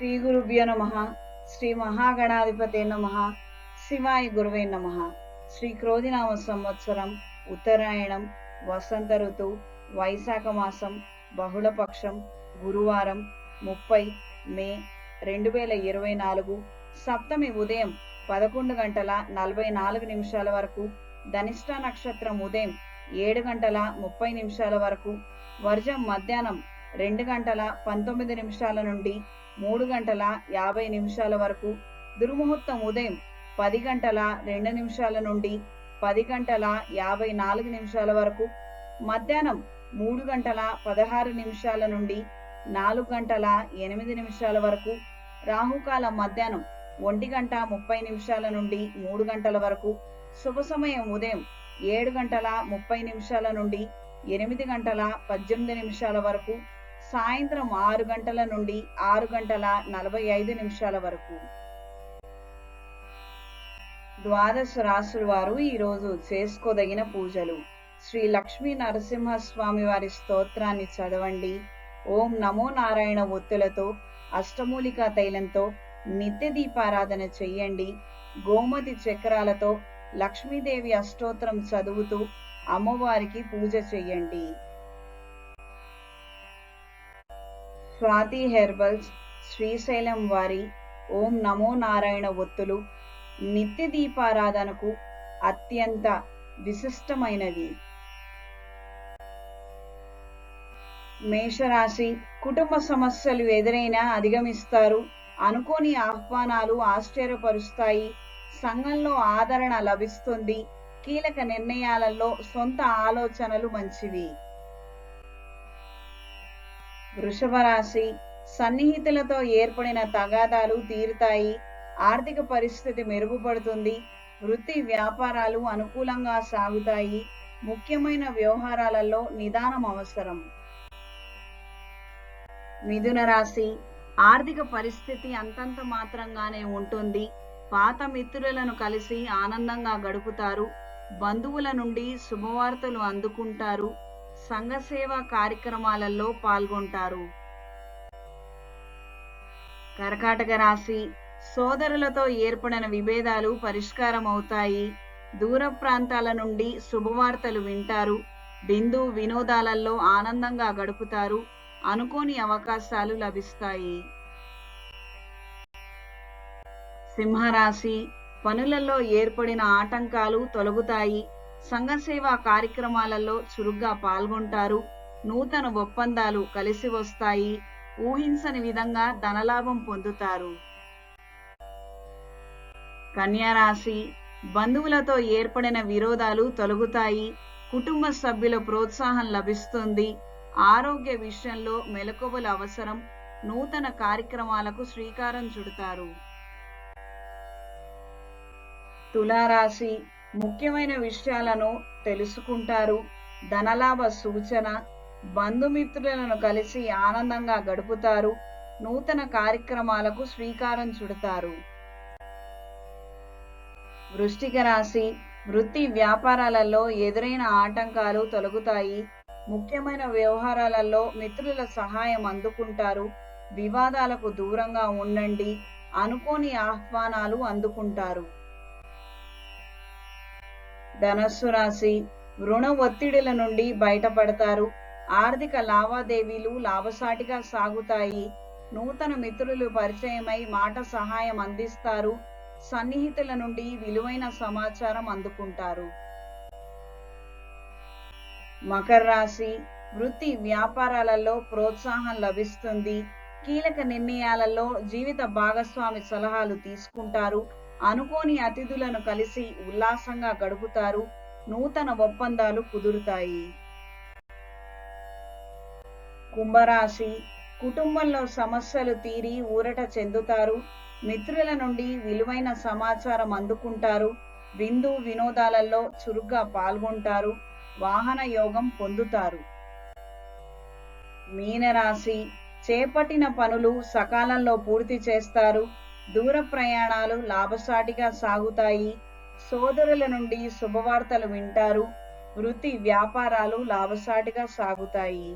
శ్రీ గురుభ్యో నమ శ్రీ మహాగణాధిపతే నమ శివాయ గురువే నమ. శ్రీ క్రోధినామ సంవత్సరం ఉత్తరాయణం వసంత ఋతువు వైశాఖ మాసం బహుళపక్షం గురువారం ముప్పై మే రెండు వేల ఇరవై నాలుగు సప్తమి ఉదయం పదకొండు గంటల నలభై నాలుగు నిమిషాల వరకు ధనిష్ట నక్షత్రం ఉదయం ఏడు గంటల ముప్పై నిమిషాల వరకు వర్జం మధ్యాహ్నం రెండు గంటల పంతొమ్మిది నిమిషాల నుండి మూడు గంటల యాభై నిమిషాల వరకు. దుర్ముహూర్తం ఉదయం పది గంటల రెండు నిమిషాల నుండి పది గంటల యాభై నాలుగు నిమిషాల వరకు. మధ్యాహ్నం మూడు గంటల పదహారు నిమిషాల నుండి నాలుగు గంటల ఎనిమిది నిమిషాల వరకు. రాహుకాలం మధ్యాహ్నం ఒంటి గంట ముప్పై నిమిషాల నుండి మూడు గంటల వరకు. శుభ సమయం ఉదయం ఏడు గంటల ముప్పై నిమిషాల నుండి ఎనిమిది గంటల పద్దెనిమిది నిమిషాల వరకు. సాయంత్రం ఆరు గంటల నుండి ఆరు గంటల నలభై ఐదు నిమిషాల వరకు. ద్వాదశ రాసుల వారు ఈరోజు చేసుకోదగిన పూజలు. శ్రీ లక్ష్మీ నరసింహస్వామి వారి స్తోత్రాన్ని చదవండి. ఓం నమో నారాయణ ఒత్తులతో అష్టమూలికా తైలంతో నిత్య దీపారాధన చెయ్యండి గోమతి చక్రాలతో లక్ష్మీదేవి అష్టోత్రం చదువుతూ అమ్మవారికి పూజ చెయ్యండి స్వాతి హెర్బల్స్ శ్రీశైలం వారి ఓం నమో నారాయణ ఒత్తులు నిత్య దీపారాధనకు అత్యంత విశిష్టమైనవి. మేషరాశి కుటుంబ సమస్యలు ఎదురైనా అధిగమిస్తారు. అనుకోని ఆహ్వానాలు ఆశ్చర్యపరుస్తాయి. సంఘంలో ఆదరణ లభిస్తుంది. కీలక నిర్ణయాలలో సొంత ఆలోచనలు మంచివి. వృషభ రాశి సన్నిహితులతో ఏర్పడిన తగాదాలు తీరుతాయి. ఆర్థిక పరిస్థితి మెరుగుపడుతుంది. వృత్తి వ్యాపారాలు అనుకూలంగా సాగుతాయి. ముఖ్యమైన వ్యవహారాలలో నిదానం అవసరం. మిథున రాశి ఆర్థిక పరిస్థితి అంతంత మాత్రంగానే ఉంటుంది. పాత మిత్రులను కలిసి ఆనందంగా గడుపుతారు. బంధువుల నుండి శుభవార్తలు అందుకుంటారు. సంఘసేవ కార్యక్రమాలలో పాల్గొంటారు. కర్కాటక రాశి సోదరులతో ఏర్పడిన విభేదాలు పరిష్కారం అవుతాయి దూర ప్రాంతాల నుండి శుభవార్తలు వింటారు. బిందు వినోదాలలో ఆనందంగా గడుపుతారు. అనుకోని అవకాశాలు లభిస్తాయి. సింహరాశి పనులలో ఏర్పడిన ఆటంకాలు తొలగుతాయి. సంఘ సేవా కార్యక్రమాలలో చురుగ్గా పాల్గొంటారు. నూతన ఒప్పందాలు కలిసి వస్తాయి. ఊహించని విధంగా ధనలాభం పొందుతారు. కన్యారాశి బంధువులతో ఏర్పడిన విరోధాలు తొలగుతాయి. కుటుంబ సభ్యుల ప్రోత్సాహం లభిస్తుంది. ఆరోగ్య విషయంలో మెలకువల అవసరం. నూతన కార్యక్రమాలకు శ్రీకారం చుడతారు. తులారాశి ముఖ్యమైన విషయాలను తెలుసుకుంటారు. ధనలాభ సూచన బంధుమిత్రులను కలిసి ఆనందంగా గడుపుతారు. నూతన కార్యక్రమాలకు శ్రీకారం చుడతారు. వృష్టిక రాశి వృత్తి వ్యాపారాలలో ఎదురైన ఆటంకాలు తొలగుతాయి. ముఖ్యమైన వ్యవహారాలలో మిత్రుల సహాయం అందుకుంటారు. వివాదాలకు దూరంగా ఉండండి. అనుకోని ఆహ్వానాలు అందుకుంటారు. ధనస్సు రాశి రుణ ఒత్తిడిల నుండి బయటపడతారు. ఆర్థిక లావాదేవీలు లాభసాటిగా సాగుతాయి. నూతన మిత్రులు పరిచయమై మాట సహాయం అందిస్తారు. సన్నిహితుల నుండి విలువైన సమాచారం అందుకుంటారు. మకర రాశి వృత్తి వ్యాపారాలలో ప్రోత్సాహం లభిస్తుంది. కీలక నిర్ణయాలలో జీవిత భాగస్వామి సలహాలు తీసుకుంటారు. అనుకోని అతిథులను కలిసి ఉల్లాసంగా గడుపుతారు. నూతన ఒప్పందాలు కుదురుతాయి. కుంభరాశి కుటుంబంలో సమస్యలు తీరి ఊరట చెందుతారు. మిత్రుల నుండి విలువైన సమాచారం అందుకుంటారు. విందు వినోదాలలో చురుగ్గా పాల్గొంటారు. వాహన యోగం పొందుతారు. మీనరాశి చేపట్టిన పనులు సకాలంలో పూర్తి చేస్తారు. దూర ప్రయాణాలు లాభసాటిగా సాగుతాయి. సోదరుల నుండి శుభవార్తలు వింటారు. వృత్తి వ్యాపారాలు లాభసాటిగా సాగుతాయి.